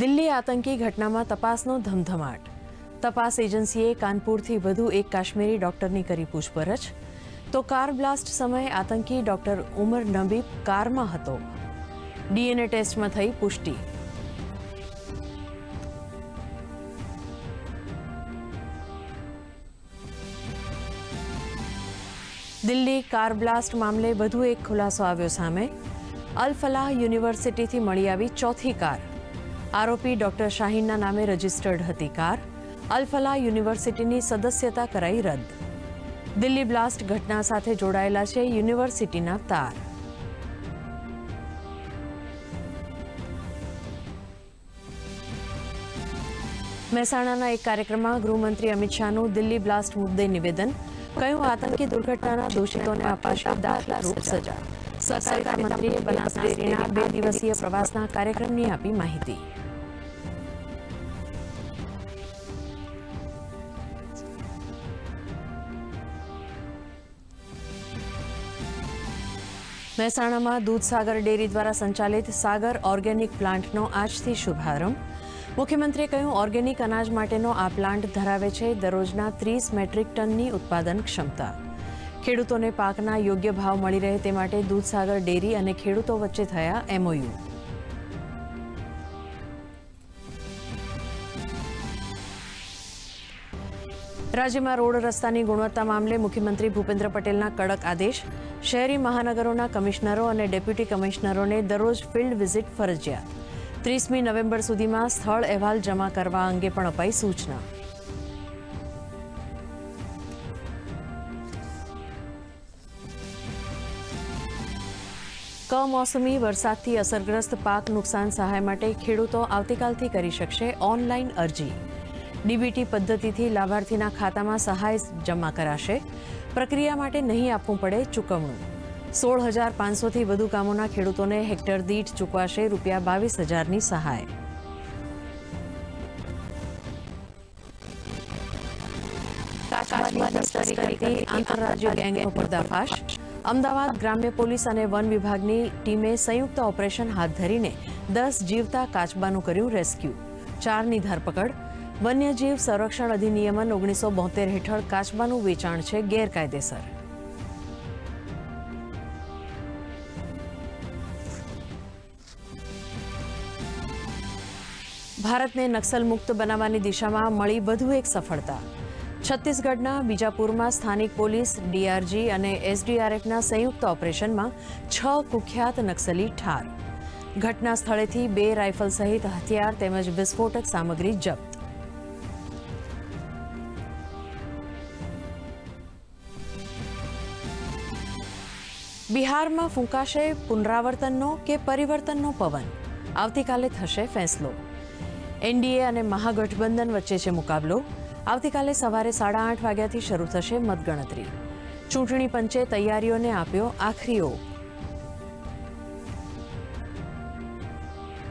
દિલ્હી આતંકી ઘટનામાં તપાસનો ધમધમાટ. તપાસ એજન્સીએ કાનપુરથી વધુ એક કાશ્મીરી ડોક્ટરની કરી પૂછપરછ. તો કાર બ્લાસ્ટ સમયે આતંકી ડોક્ટર ઉમર નબી કારમાં હતો. ડીએનએ ટેસ્ટમાં થઈ પુષ્ટિ. દિલ્હી કાર બ્લાસ્ટ મામલે વધુ એક ખુલાસો આવ્યો સામે. અલ ફલાહ યુનિવર્સિટીથી મળી આવી ચોથી કાર. આરોપી ડોક્ટર શાહીનના નામે રજીસ્ટર્ડ હતી કાર. અલફલા યુનિવર્સિટીની સદસ્યતા કરાઈ રદ. દિલ્હી બ્લાસ્ટ ઘટના સાથે જોડાયેલા છે યુનિવર્સિટીના તાર. મહેસાણાના એક કાર્યક્રમમાં ગૃહમંત્રી અમિત શાહનું દિલ્હી બ્લાસ્ટ મુદ્દે નિવેદન કયું આતંકી દુર્ઘટનાના દોષિતોને અપાશે દાખલારૂપ સજા. સહકારિતા મંત્રીએ બનાસ ડેરીના બે દિવસીય પ્રવાસના કાર્યક્રમની આપી માહિતી. મહેસાણામાં દૂધસાગર ડેરી દ્વારા સંચાલિત સાગર ઓર્ગેનિક પ્લાન્ટનો આજથી શુભારંભ. મુખ્યમંત્રીએ કહ્યું ઓર્ગેનિક અનાજ માટેનો આ પ્લાન્ટ ધરાવે છે દરરોજના ત્રીસ મેટ્રિક ટનની ઉત્પાદન ક્ષમતા. ખેડૂતોને પાકના યોગ્ય ભાવ મળી રહે તે માટે દૂધસાગર ડેરી અને ખેડૂતો વચ્ચે થયા એમઓયુ. રાજ્યમાં રોડ રસ્તાની ગુણવત્તા મામલે મુખ્યમંત્રી ભૂપેન્દ્ર પટેલના કડક આદેશ, શહેરી મહાનગરોના કમિશનરો અને ડેપ્યુટી કમિશનરોને દરરોજ ફિલ્ડ વિઝિટ ફરજિયાત. ત્રીસમી નવેમ્બર સુધીમાં સ્થળ અહેવાલ જમા કરવા અંગે પણ અપાઈ સૂચના. કમોસમી વરસાદથી અસરગ્રસ્ત પાક નુકસાન સહાય માટે ખેડૂતો આવતીકાલથી કરી શકશે ઓનલાઈન અરજી. ડીબીટી પદ્ધતિથી લાભાર્થીના ખાતામાં સહાય જમા કરાશે. પ્રક્રિયા માટે નહીં આપવું પડે ચૂકવણું. સોળ હજાર પાંચસોથી વધુ કામોના ખેડૂતોને હેક્ટર દીઠ ચૂકવાશે રૂપિયા બાવીસ હજારની સહાય. કાચબાની તસ્કરી આંતરરાજ્ય ગેંગનો પર્દાફાશ. અમદાવાદ ગ્રામ્ય પોલીસ અને વન વિભાગની ટીમે સંયુક્ત ઓપરેશન હાથ ધરીને દસ જીવતા કાચબાનું કર્યું રેસ્ક્યુ. ચારની ધરપકડ. વન્યજીવ સંરક્ષણ અધિનિયમન ઓગણીસો બોતેર હેઠળ કાચબાનું વેચાણ છે ગેરકાયદેસર. ભારતને નક્સલ મુક્ત બનાવવાની દિશામાં મળી વધુ એક સફળતા. છત્તીસગઢના બીજાપુરમાં સ્થાનિક પોલીસ, ડીઆરજી અને એસડીઆરએફના સંયુક્ત ઓપરેશનમાં છ કુખ્યાત નક્સલી ઠાર. ઘટના સ્થળેથી બે રાઇફલ સહિત હથિયાર તેમજ વિસ્ફોટક સામગ્રી જપ્ત. બિહારમાં ફૂંકાશે પુનરાવર્તનનો કે પરિવર્તનનો પવન? આવતીકાલે થશે ફેંસલો. એનડીએ અને મહાગઠબંધન વચ્ચે છે મુકાબલો. આવતીકાલે સવારે સાડા આઠ વાગ્યાથી શરૂ થશે મતગણતરી. ચૂંટણી પંચે તૈયારીઓને આપ્યો આખરી ઓપ.